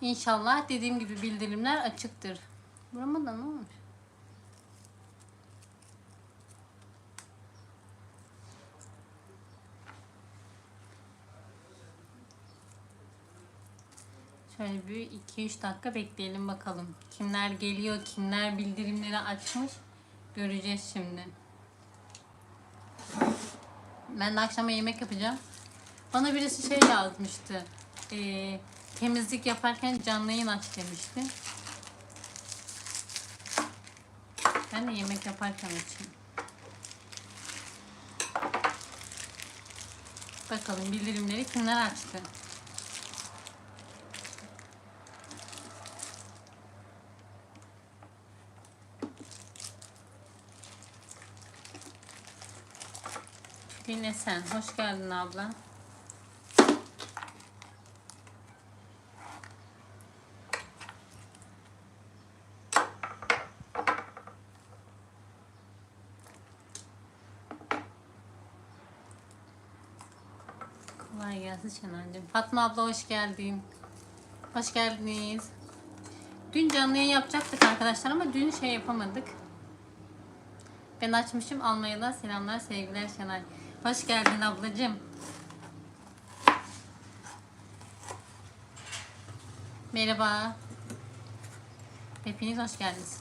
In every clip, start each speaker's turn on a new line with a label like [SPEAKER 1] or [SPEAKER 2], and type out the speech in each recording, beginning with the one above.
[SPEAKER 1] İnşallah dediğim gibi bildirimler açıktır. Burama da ne olmuş? Şöyle bir 2-3 dakika bekleyelim bakalım. Kimler geliyor, kimler bildirimleri açmış göreceğiz şimdi. Ben de akşama yemek yapacağım. Bana birisi şey yazmıştı. Ee, temizlik yaparken canlı yayın aç demişti. Ben de yemek yaparken açayım. Bakalım bildirimleri kimler açtı. Yine sen. Hoş geldin abla. Kolay gelsin Şenancığım. Fatma abla hoş geldin. Hoş geldiniz. Dün canlı yayın yapacaktık arkadaşlar ama dün şey yapamadık. Ben açmışım Almanya'dan selamlar sevgiler Şenay. Hoş geldin ablacığım. Merhaba. Hepiniz hoş geldiniz.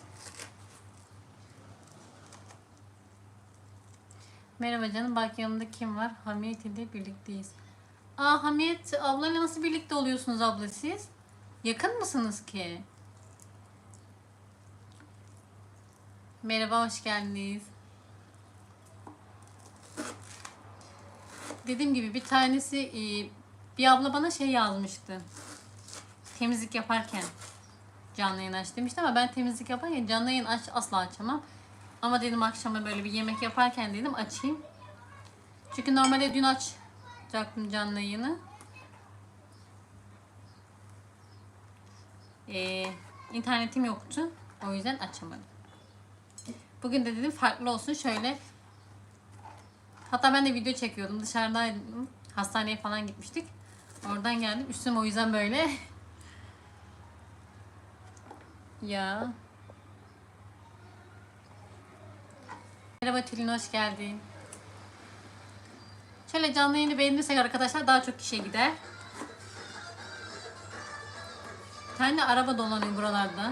[SPEAKER 1] Merhaba canım bak yanımda kim var? Hamiyet ile birlikteyiz. Aa Hamiyet ablayla nasıl birlikte oluyorsunuz abla siz? Yakın mısınız ki? Merhaba hoş geldiniz. Dediğim gibi bir tanesi e, bir abla bana şey yazmıştı. Temizlik yaparken canlı yayın aç demişti ama ben temizlik yaparken canlı yayın aç asla açamam. Ama dedim akşama böyle bir yemek yaparken dedim açayım. Çünkü normalde dün açacaktım canlı yayını. Ee, internetim yoktu. O yüzden açamadım. Bugün de dedim farklı olsun şöyle. Hatta ben de video çekiyordum. Dışarıdaydım. Hastaneye falan gitmiştik. Oradan geldim. Üstüm o yüzden böyle. ya. Merhaba Tülin hoş geldin. Şöyle canlı yayını beğenirsek arkadaşlar daha çok kişiye gider. Tane araba dolanıyor buralarda.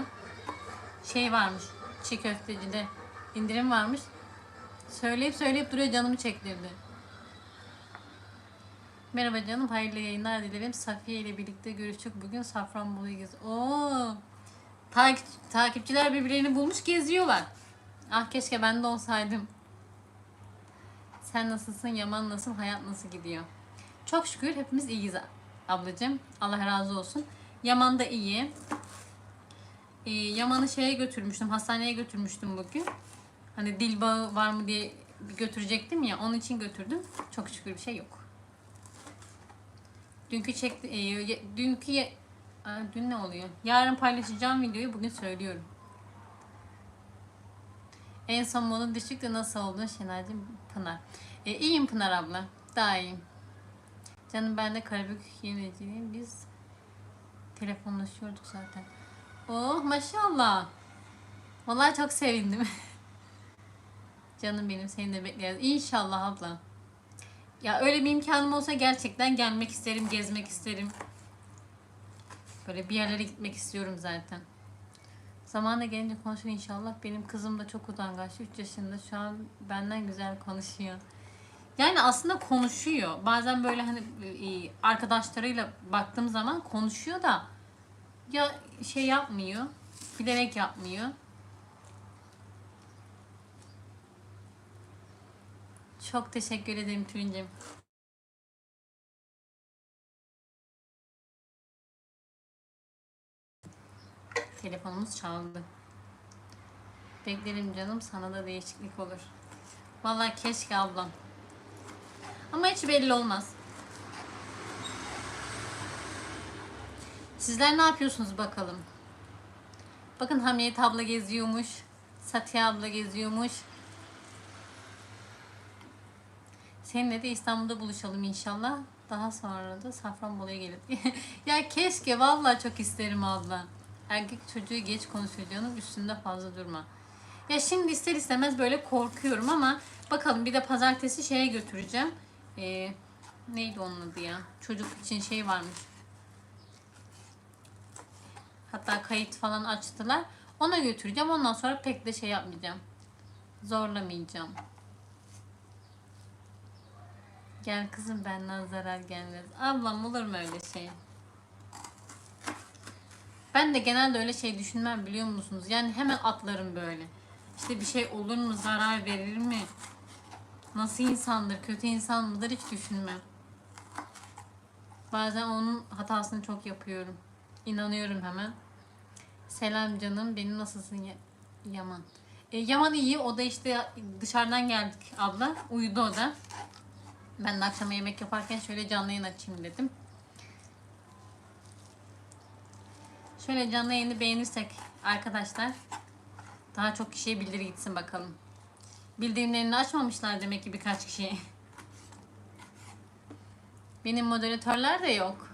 [SPEAKER 1] Şey varmış. Çiğ köftecide indirim varmış. Söyleyip söyleyip duruyor canımı çektirdi. Merhaba canım hayırlı yayınlar dilerim. Safiye ile birlikte görüştük. Bugün Safranbolu'yu gez. Oo. Takip, takipçiler birbirlerini bulmuş geziyorlar. Ah keşke ben de olsaydım. Sen nasılsın? Yaman nasıl? Hayat nasıl gidiyor? Çok şükür hepimiz iyiyiz ablacığım. Allah razı olsun. Yaman da iyi. Ee, Yaman'ı şeye götürmüştüm. Hastaneye götürmüştüm bugün. Hani dil bağı var mı diye götürecektim ya. Onun için götürdüm. Çok şükür bir şey yok. Dünkü çekti, e, dünkü dün ne oluyor? Yarın paylaşacağım videoyu bugün söylüyorum. En son modu düşük de nasıl oldun Şener'cim Pınar? E, iyiyim Pınar abla. Daha iyiyim. Canım ben de Karabük yöneticiyim. Biz telefonlaşıyorduk zaten. Oh maşallah. Vallahi çok sevindim. Canım benim seni de bekleriz. İnşallah abla. Ya öyle bir imkanım olsa gerçekten gelmek isterim, gezmek isterim. Böyle bir yerlere gitmek istiyorum zaten. Zamanla gelince konuşur inşallah. Benim kızım da çok utangaç. 3 yaşında şu an benden güzel konuşuyor. Yani aslında konuşuyor. Bazen böyle hani e, arkadaşlarıyla baktığım zaman konuşuyor da ya şey yapmıyor. Bilerek yapmıyor. Çok teşekkür ederim Tülincim. Telefonumuz çaldı. Beklerim canım sana da değişiklik olur. Vallahi keşke ablam. Ama hiç belli olmaz. Sizler ne yapıyorsunuz bakalım? Bakın Hamiyet abla geziyormuş. Satya abla geziyormuş. Seninle de İstanbul'da buluşalım inşallah. Daha sonra da Safranbolu'ya gelir. ya keşke vallahi çok isterim abla. Erkek çocuğu geç konuşuyor canım üstünde fazla durma. Ya şimdi ister istemez böyle korkuyorum ama bakalım bir de pazartesi şeye götüreceğim. Ee, neydi onun adı ya? Çocuk için şey varmış. Hatta kayıt falan açtılar. Ona götüreceğim. Ondan sonra pek de şey yapmayacağım. Zorlamayacağım. Gel kızım benden zarar gelmez. Ablam olur mu öyle şey? Ben de genelde öyle şey düşünmem biliyor musunuz? Yani hemen atlarım böyle. İşte bir şey olur mu, zarar verir mi? Nasıl insandır, kötü insan mıdır hiç düşünmem. Bazen onun hatasını çok yapıyorum. İnanıyorum hemen. Selam canım, benim nasılsın Ya- Yaman? E, Yaman iyi, o da işte dışarıdan geldik abla. Uyudu o da. Ben de akşama yemek yaparken şöyle canlı yayın açayım dedim. Şöyle canlı yayını beğenirsek arkadaşlar daha çok kişiye bildiri gitsin bakalım. Bildirimlerini açmamışlar demek ki birkaç kişiye. Benim moderatörler de yok.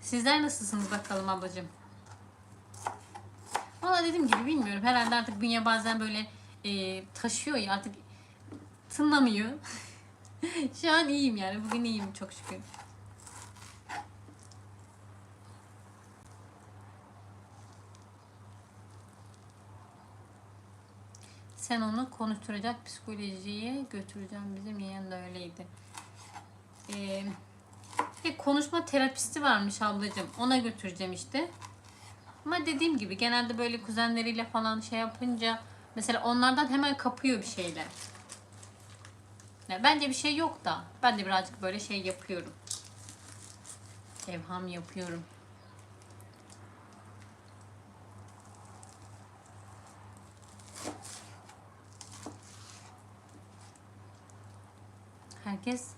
[SPEAKER 1] Sizler nasılsınız bakalım ablacığım? Valla dediğim gibi bilmiyorum. Herhalde artık bünye bazen böyle e, taşıyor ya artık tınlamıyor. Şu an iyiyim yani. Bugün iyiyim çok şükür. Sen onu konuşturacak psikolojiye götüreceğim. Bizim yeğen de öyleydi. Ee, bir konuşma terapisti varmış ablacığım. Ona götüreceğim işte. Ama dediğim gibi genelde böyle kuzenleriyle falan şey yapınca mesela onlardan hemen kapıyor bir şeyler. Ya bence bir şey yok da ben de birazcık böyle şey yapıyorum. Evham yapıyorum. Herkes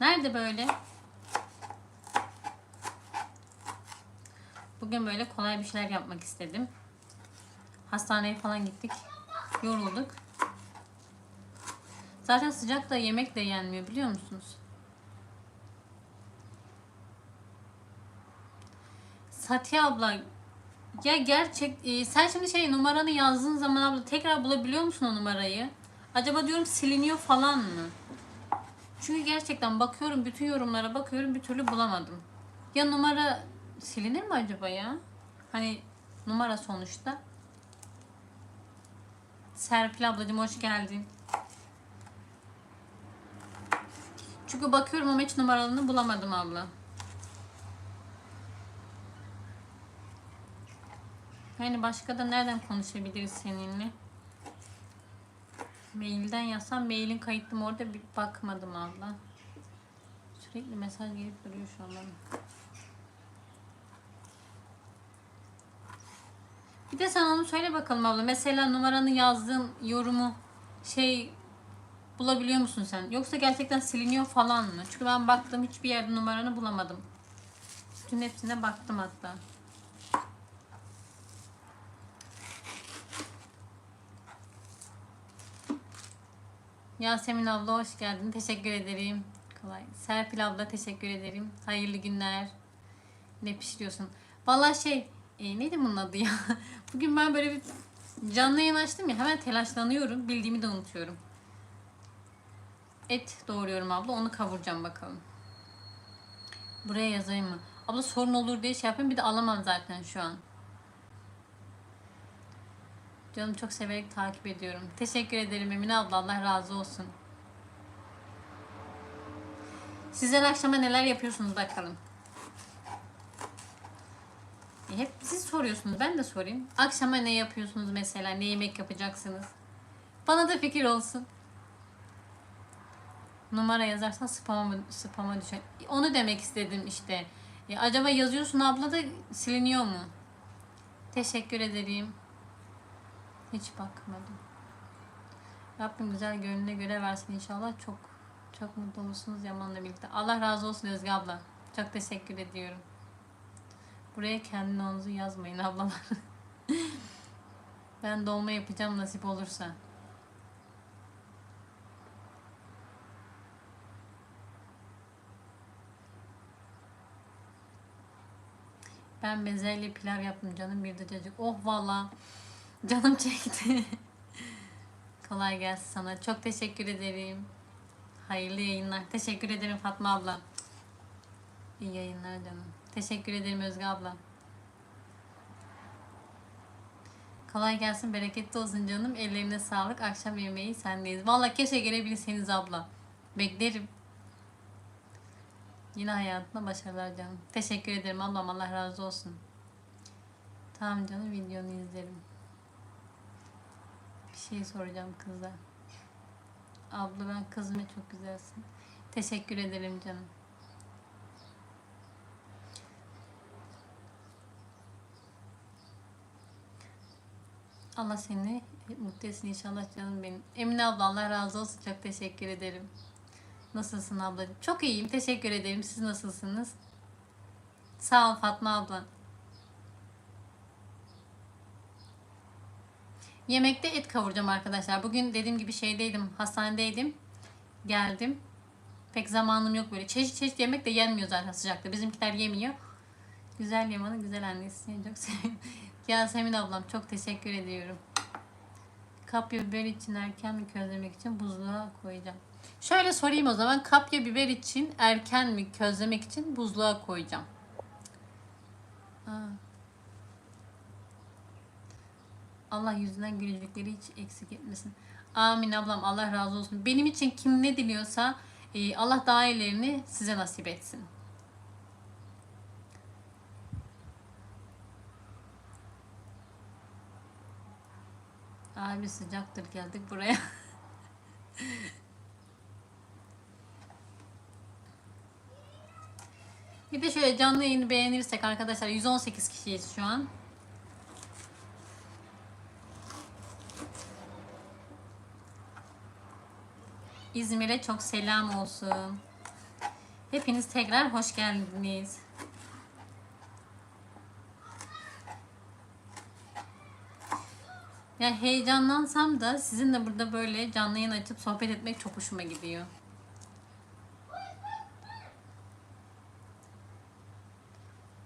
[SPEAKER 1] nerede böyle? Bugün böyle kolay bir şeyler yapmak istedim. Hastaneye falan gittik. Yorulduk. Zaten sıcakta yemek de yenmiyor biliyor musunuz? Satya abla ya gerçek e, sen şimdi şey numaranı yazdığın zaman abla tekrar bulabiliyor musun o numarayı? Acaba diyorum siliniyor falan mı? Çünkü gerçekten bakıyorum bütün yorumlara bakıyorum bir türlü bulamadım. Ya numara silinir mi acaba ya? Hani numara sonuçta. Serpil ablacığım hoş geldin. Çünkü bakıyorum ama hiç numaralarını bulamadım abla. Yani başka da nereden konuşabiliriz seninle? Mailden yazsam mailin kayıtlı mı orada bir bakmadım abla. Sürekli mesaj gelip duruyor şu an. Bir de sen onu söyle bakalım abla. Mesela numaranı yazdığın yorumu şey bulabiliyor musun sen? Yoksa gerçekten siliniyor falan mı? Çünkü ben baktım hiçbir yerde numaranı bulamadım. Bütün hepsine baktım hatta. Yasemin abla hoş geldin. Teşekkür ederim. Kolay. Serpil abla teşekkür ederim. Hayırlı günler. Ne pişiriyorsun? Vallahi şey e, neydi bunun adı ya? Bugün ben böyle bir canlı yayın açtım ya hemen telaşlanıyorum. Bildiğimi de unutuyorum. Et doğruyorum abla. Onu kavuracağım bakalım. Buraya yazayım mı? Abla sorun olur diye şey yapayım. Bir de alamam zaten şu an. Canım çok severek takip ediyorum. Teşekkür ederim Emine abla. Allah razı olsun. Sizler akşama neler yapıyorsunuz bakalım. E, Hep siz soruyorsunuz. Ben de sorayım. Akşama ne yapıyorsunuz mesela? Ne yemek yapacaksınız? Bana da fikir olsun. Numara yazarsan spama, spama düşer. Onu demek istedim işte. E, acaba yazıyorsun abla da siliniyor mu? Teşekkür ederim. Hiç bakmadım. Rabbim güzel gönlüne göre versin inşallah. Çok çok mutlu olursunuz Yaman'la birlikte. Allah razı olsun Özge abla. Çok teşekkür ediyorum. Buraya kendi onuzu yazmayın ablalar. ben dolma yapacağım nasip olursa. Ben bezelye pilav yaptım canım bir de cacık. Oh valla canım çekti. Kolay gelsin sana. Çok teşekkür ederim. Hayırlı yayınlar. Teşekkür ederim Fatma abla. İyi yayınlar canım. Teşekkür ederim Özge abla. Kolay gelsin, bereketli olsun canım. Ellerine sağlık. Akşam yemeği sendeyiz. Vallahi keşke gelebilseniz abla. Beklerim. Yine hayatına başarılar canım. Teşekkür ederim ablam. Allah razı olsun. Tamam canım videonu izlerim. Şey soracağım kıza. Abla ben kızım çok güzelsin. Teşekkür ederim canım. Allah seni mutlu etsin inşallah canım benim. Emine abla Allah razı olsun. Çok teşekkür ederim. Nasılsın ablacığım? Çok iyiyim. Teşekkür ederim. Siz nasılsınız? Sağ ol Fatma abla. Yemekte et kavuracağım arkadaşlar. Bugün dediğim gibi şeydeydim. Hastanedeydim. Geldim. Pek zamanım yok böyle. Çeşit çeşit yemek de yenmiyor zaten sıcakta. Bizimkiler yemiyor. Güzel Yaman'ın güzel annesi. Çok seviyorum. Yasemin ablam çok teşekkür ediyorum. Kapya biber için erken mi közlemek için buzluğa koyacağım. Şöyle sorayım o zaman. Kapya biber için erken mi közlemek için buzluğa koyacağım. Aa. Allah yüzünden gülücükleri hiç eksik etmesin. Amin ablam Allah razı olsun. Benim için kim ne diliyorsa e, Allah daha iyilerini size nasip etsin. Abi sıcaktır geldik buraya. Bir de şöyle canlı yayını beğenirsek arkadaşlar 118 kişiyiz şu an. İzmir'e çok selam olsun. Hepiniz tekrar hoş geldiniz. Ya heyecanlansam da sizinle burada böyle canlı yayın açıp sohbet etmek çok hoşuma gidiyor.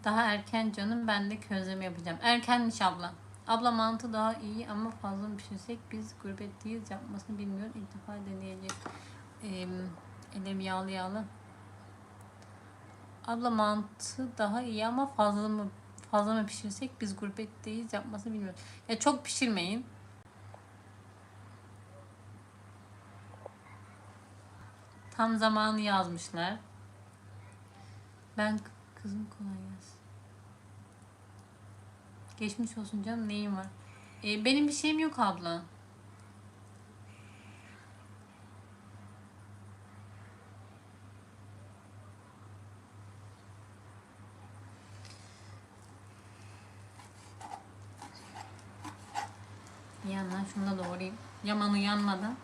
[SPEAKER 1] Daha erken canım ben de közleme yapacağım. Erkenmiş abla. Abla mantı daha iyi ama fazla mı pişirsek biz gurbetteyiz yapmasını bilmiyorum. İlk defa deneyecek. Ee, elim yağlı yağlı. Abla mantı daha iyi ama fazla mı fazla mı pişirsek biz gurbetteyiz yapmasını bilmiyorum. Ya çok pişirmeyin. Tam zamanı yazmışlar. Ben kızım kolay gelsin. Geçmiş olsun canım neyim var? Ee, benim bir şeyim yok abla. Bir yandan şunu da doğrayayım. Yamanı yanmadan.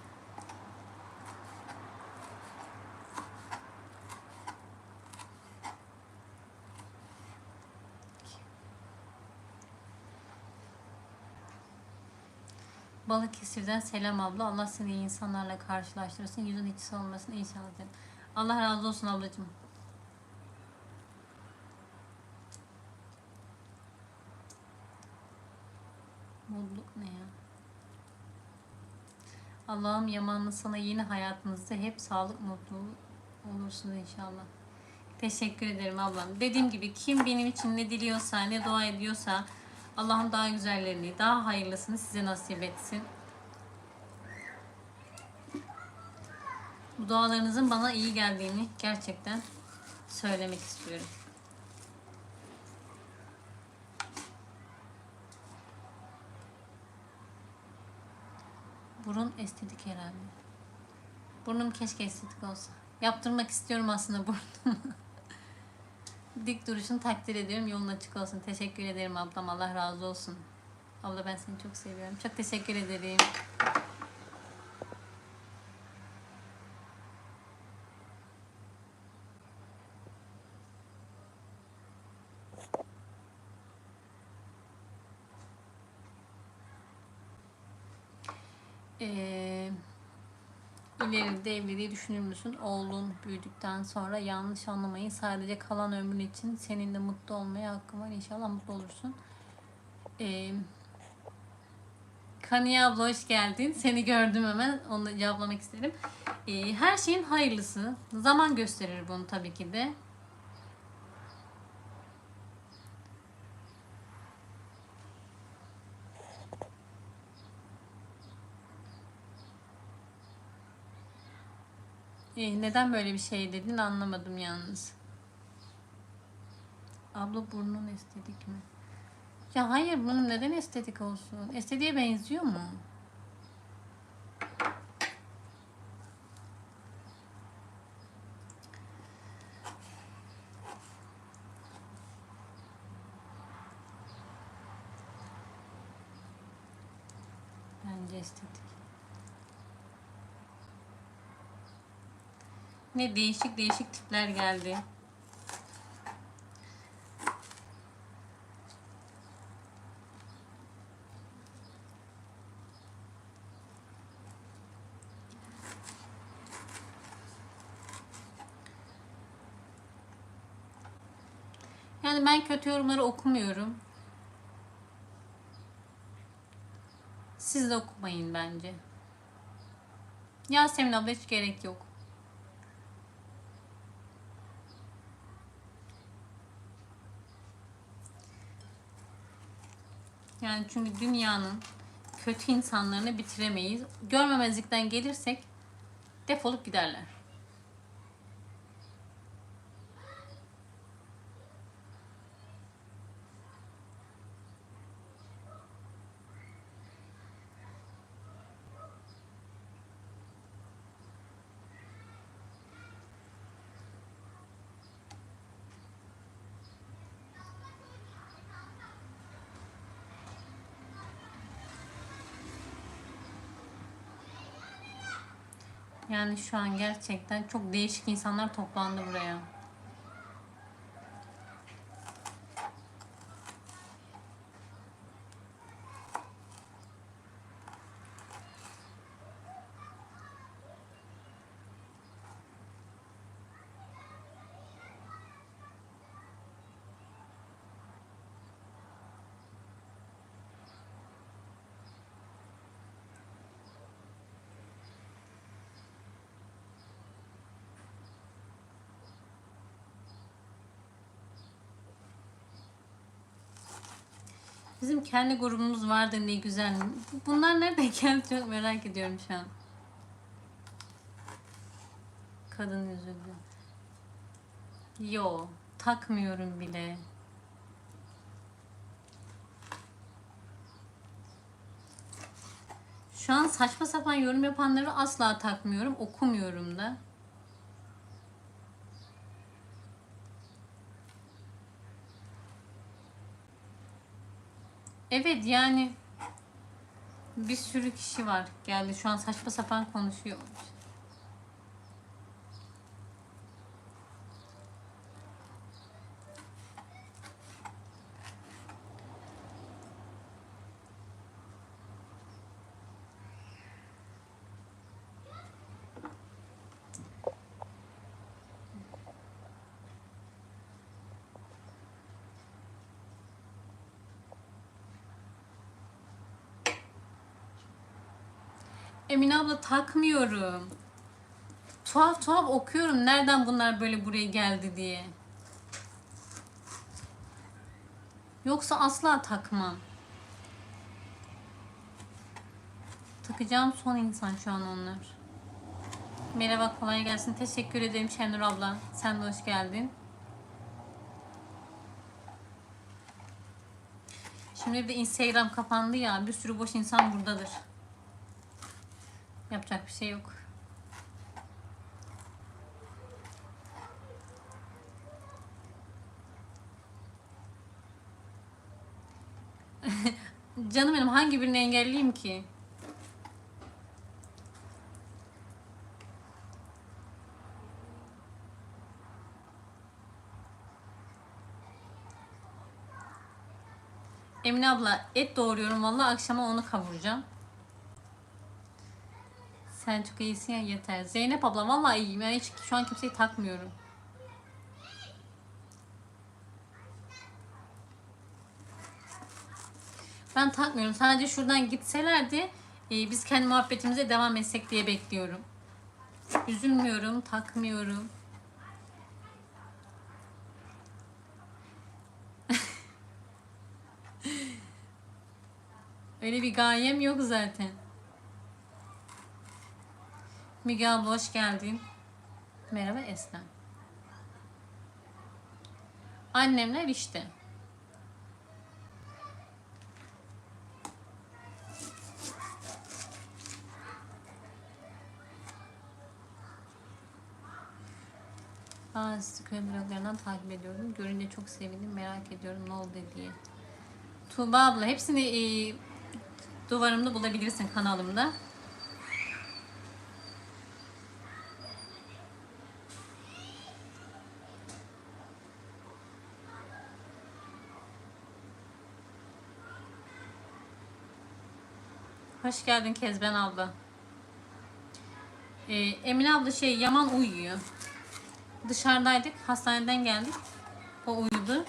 [SPEAKER 1] Balıkesir'den selam abla. Allah seni iyi insanlarla karşılaştırsın. Yüzün hiç solmasın inşallah. canım. Allah razı olsun ablacığım. Mutluluk ne ya? Allah'ım Yaman'la sana yeni hayatınızda hep sağlık, mutluluk olursun inşallah. Teşekkür ederim ablam. Dediğim gibi kim benim için ne diliyorsa, ne dua ediyorsa Allah'ım daha güzellerini, daha hayırlısını size nasip etsin. Bu dualarınızın bana iyi geldiğini gerçekten söylemek istiyorum. Burun estetik herhalde. Burnum keşke estetik olsa. Yaptırmak istiyorum aslında burnumu. Dik duruşunu takdir ediyorum. Yolun açık olsun. Teşekkür ederim ablam. Allah razı olsun. Abla ben seni çok seviyorum. Çok teşekkür ederim. Ee, İleride evliliği düşünür müsün? Oğlun büyüdükten sonra yanlış anlamayın. Sadece kalan ömrün için seninle mutlu olmaya hakkın var. İnşallah mutlu olursun. Ee, Kaniye abla hoş geldin. Seni gördüm hemen. Onu cevaplamak istedim. Ee, her şeyin hayırlısı. Zaman gösterir bunu tabii ki de. Neden böyle bir şey dedin anlamadım yalnız. Abla burnun estetik mi? Ya hayır bunun neden estetik olsun? Estetiğe benziyor mu? Bence estetik. Ne değişik değişik tipler geldi. Yani ben kötü yorumları okumuyorum. Siz de okumayın bence. Yasemin abla hiç gerek yok. Yani çünkü dünyanın kötü insanlarını bitiremeyiz. Görmemezlikten gelirsek defolup giderler. Yani şu an gerçekten çok değişik insanlar toplandı buraya. Kendi grubumuz vardı ne güzel. Bunlar nereden geldi çok merak ediyorum şu an. Kadın üzüldü. Yo, takmıyorum bile. Şu an saçma sapan yorum yapanları asla takmıyorum, okumuyorum da. Evet yani bir sürü kişi var geldi şu an saçma sapan konuşuyor. Emine abla takmıyorum. Tuhaf tuhaf okuyorum. Nereden bunlar böyle buraya geldi diye. Yoksa asla takmam. Takacağım son insan şu an onlar. Merhaba kolay gelsin. Teşekkür ederim Şenur abla. Sen de hoş geldin. Şimdi bir de Instagram kapandı ya. Bir sürü boş insan buradadır. Yapacak bir şey yok. Canım benim hangi birini engelleyeyim ki? Emine abla et doğruyorum vallahi akşama onu kavuracağım. Sen çok iyisin ya yeter. Zeynep abla vallahi iyiyim. Yani hiç şu an kimseyi takmıyorum. Ben takmıyorum. Sadece şuradan gitselerdi e, biz kendi muhabbetimize devam etsek diye bekliyorum. Üzülmüyorum, takmıyorum. Öyle bir gayem yok zaten. Müge abla hoş geldin. Merhaba Eslem. Annemler işte. Bazı köy bloglarından takip ediyorum. Görünce çok sevindim. Merak ediyorum ne oldu diye. Tuğba abla hepsini e, duvarımda bulabilirsin kanalımda. Hoş geldin Kezben abla. Ee, Emine abla şey Yaman uyuyor. Dışarıdaydık. Hastaneden geldik. O uyudu.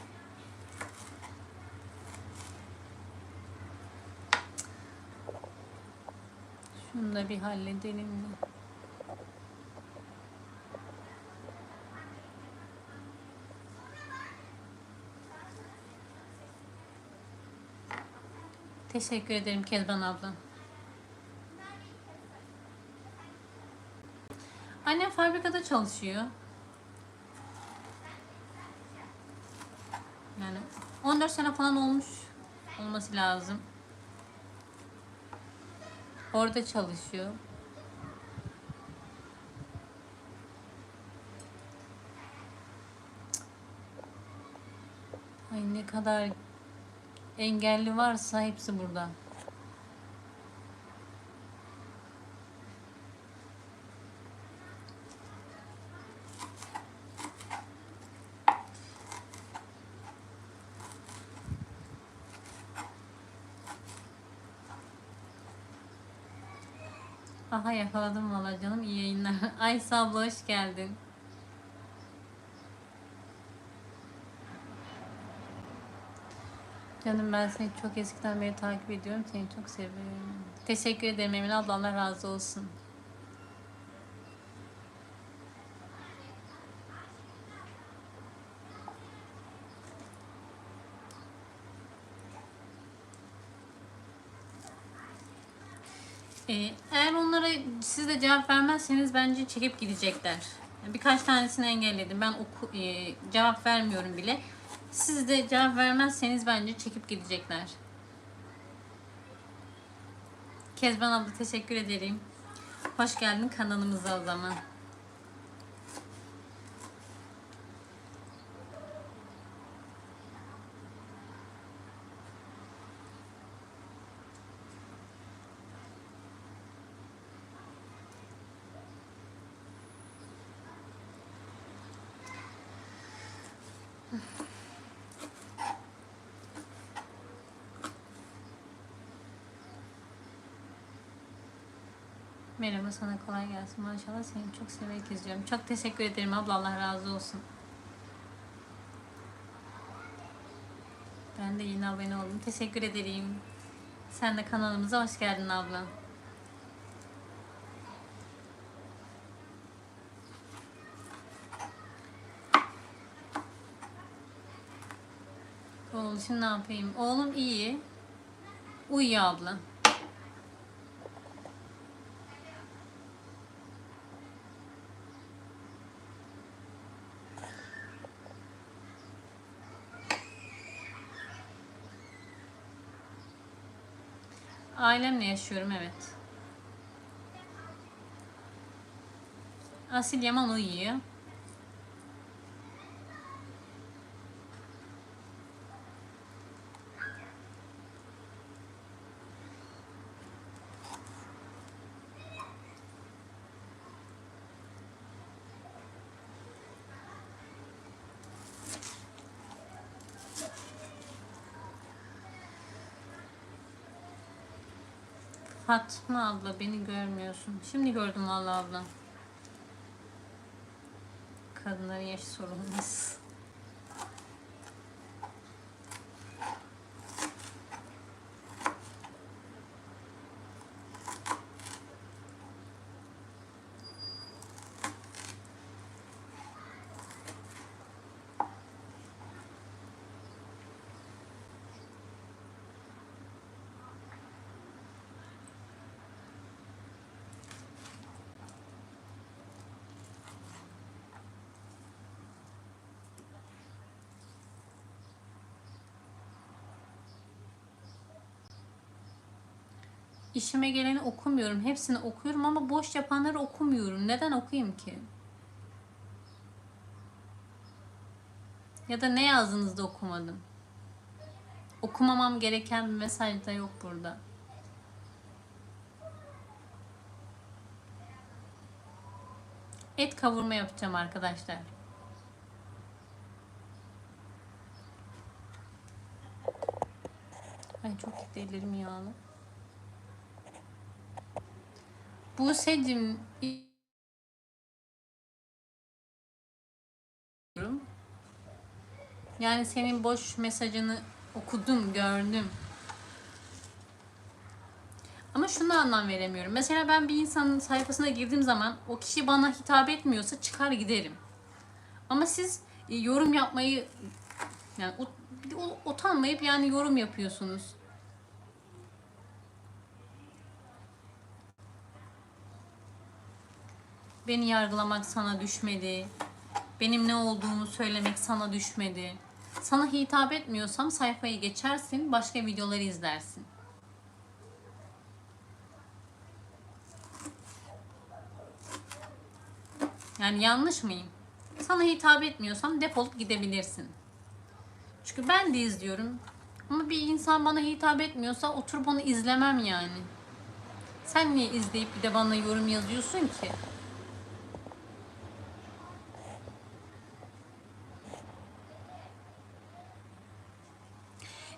[SPEAKER 1] Şunu da bir halledelim mi? Teşekkür ederim Kezban abla. Çalışıyor. Yani 14 sene falan olmuş olması lazım. Orada çalışıyor. Ay ne kadar engelli varsa hepsi burada. Yakaladım valla canım. İyi yayınlar. Aysa abla hoş geldin. Canım ben seni çok eskiden beri takip ediyorum. Seni çok seviyorum. Teşekkür ederim Emine abla. Razı olsun. Ee, eğer onlara siz de cevap vermezseniz bence çekip gidecekler. Birkaç tanesini engelledim. Ben oku, e, cevap vermiyorum bile. Siz de cevap vermezseniz bence çekip gidecekler. Kezban abla teşekkür ederim. Hoş geldin kanalımıza o zaman. Merhaba sana kolay gelsin maşallah seni çok severek izliyorum. Çok teşekkür ederim abla Allah razı olsun. Ben de yeni abone oldum. Teşekkür ederim. Sen de kanalımıza hoş geldin abla. Oğlum şimdi ne yapayım? Oğlum iyi. Uyuyor abla. Ailemle yaşıyorum evet. Asil Yaman uyuyor. Fatma abla beni görmüyorsun. Şimdi gördüm vallahi abla. Kadınların yaşı sorulmaz. İşime geleni okumuyorum. Hepsini okuyorum ama boş yapanları okumuyorum. Neden okuyayım ki? Ya da ne yazdığınızda okumadım. Okumamam gereken bir mesaj da yok burada. Et kavurma yapacağım arkadaşlar. Ay çok gitti ellerim yağlı. Buse'cim yani senin boş mesajını okudum, gördüm. Ama şunu anlam veremiyorum. Mesela ben bir insanın sayfasına girdiğim zaman o kişi bana hitap etmiyorsa çıkar giderim. Ama siz e, yorum yapmayı yani utanmayıp yani yorum yapıyorsunuz. Beni yargılamak sana düşmedi. Benim ne olduğumu söylemek sana düşmedi. Sana hitap etmiyorsam sayfayı geçersin, başka videoları izlersin. Yani yanlış mıyım? Sana hitap etmiyorsam defolup gidebilirsin. Çünkü ben de izliyorum. Ama bir insan bana hitap etmiyorsa oturup onu izlemem yani. Sen niye izleyip bir de bana yorum yazıyorsun ki?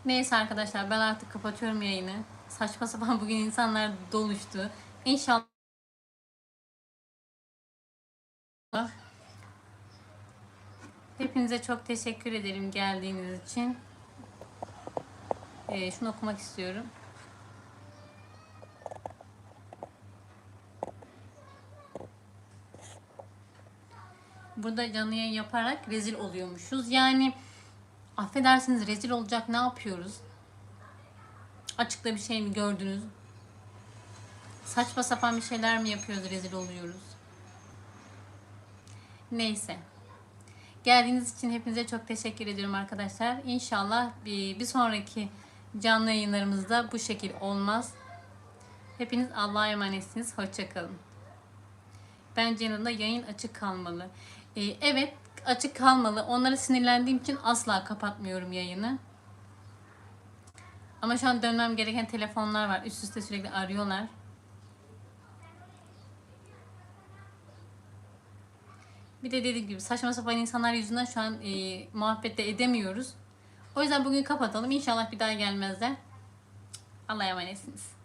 [SPEAKER 1] Neyse arkadaşlar ben artık kapatıyorum yayını. Saçma sapan bugün insanlar doluştu. İnşallah Hepinize çok teşekkür ederim geldiğiniz için. Ee, şunu okumak istiyorum. Burada canlı yayın yaparak rezil oluyormuşuz. Yani affedersiniz rezil olacak ne yapıyoruz? Açıkta bir şey mi gördünüz? Saçma sapan bir şeyler mi yapıyoruz rezil oluyoruz? Neyse. Geldiğiniz için hepinize çok teşekkür ediyorum arkadaşlar. İnşallah bir, bir sonraki canlı yayınlarımızda bu şekil olmaz. Hepiniz Allah'a emanetsiniz. Hoşçakalın. Bence yanında yayın açık kalmalı. Ee, evet açık kalmalı. Onlara sinirlendiğim için asla kapatmıyorum yayını. Ama şu an dönmem gereken telefonlar var. Üst üste sürekli arıyorlar. Bir de dediğim gibi saçma sapan insanlar yüzünden şu an e, muhabbette edemiyoruz. O yüzden bugün kapatalım. İnşallah bir daha gelmezler. Allah'a emanetsiniz.